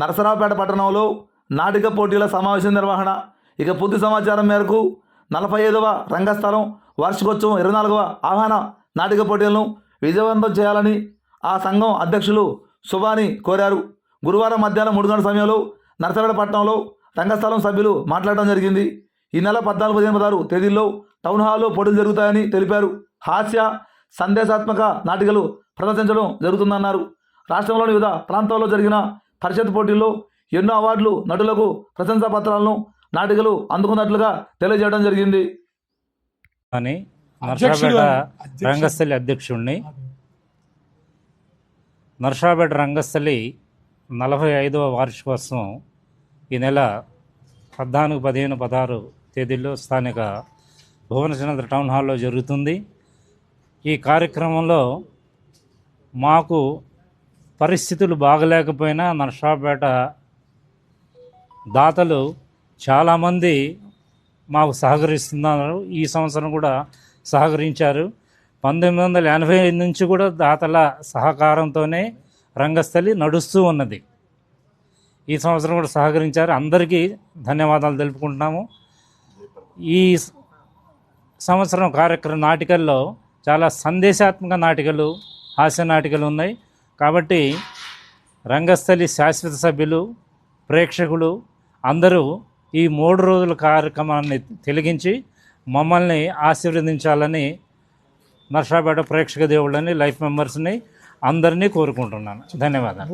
నరసరావుపేట పట్టణంలో నాటిక పోటీల సమావేశం నిర్వహణ. ఇక పూర్తి సమాచారం మేరకు నలభై ఐదవ రంగస్థలం వార్షికోత్సవం ఇరవై నాలుగవ ఆహ్వాన నాటిక పోటీలను విజయవంతం చేయాలని ఆ సంఘం అధ్యక్షులు శుభాని కోరారు. గురువారం మధ్యాహ్నం మూడు గంటల సమయంలో నరసరావుపేట పట్టణంలో రంగస్థలం సభ్యులు మాట్లాడడం జరిగింది. ఈ నెల పద్నాలుగు పదిహేను పదహారు తేదీల్లో టౌన్ హాల్లో పోటీలు జరుగుతాయని తెలిపారు. హాస్య సందేశాత్మక నాటికలు ప్రదర్శించడం జరుగుతుందన్నారు. రాష్ట్రంలోని వివిధ ప్రాంతాల్లో జరిగిన పరిషత్ పోటీల్లో ఎన్నో అవార్డులు నటులకు ప్రశంసా పత్రాలను నాటికలు అందుకున్నట్లుగా తెలియజేయడం జరిగింది అని నర్సాపేట. రంగస్థలి అధ్యక్షుడిని నర్సాపేట రంగస్థలి నలభై ఐదవ వార్షికోత్సవం ఈ నెల పద్నాలుగు పదిహేను పదహారు తేదీల్లో స్థానిక భువనచంద్ర టౌన్ హాల్లో జరుగుతుంది ఈ కార్యక్రమంలో మాకు పరిస్థితులు బాగలేకపోయినా నర్సాపేట దాతలు చాలామంది మాకు సహకరిస్తున్నారు. ఈ సంవత్సరం కూడా సహకరించారు. పంతొమ్మిది వందల ఎనభై ఐదు నుంచి కూడా దాతల సహకారంతోనే రంగస్థలి నడుస్తూ ఉన్నది. ఈ సంవత్సరం కూడా సహకరించారు. అందరికీ ధన్యవాదాలు తెలుపుకుంటున్నాము. ఈ సంవత్సరం కార్యక్రమ నాటికల్లో చాలా సందేశాత్మక నాటికలు హాస్య నాటికలు ఉన్నాయి. కాబట్టి రంగస్థలి శాశ్వత సభ్యులు ప్రేక్షకులు అందరూ ఈ మూడు రోజుల కార్యక్రమాన్ని తిలగించి మమ్మల్ని ఆశీర్వదించాలని నర్సాపేట ప్రేక్షక దేవుళ్ళని లైఫ్ మెంబర్స్ని అందరినీ కోరుకుంటున్నాను. ధన్యవాదాలు.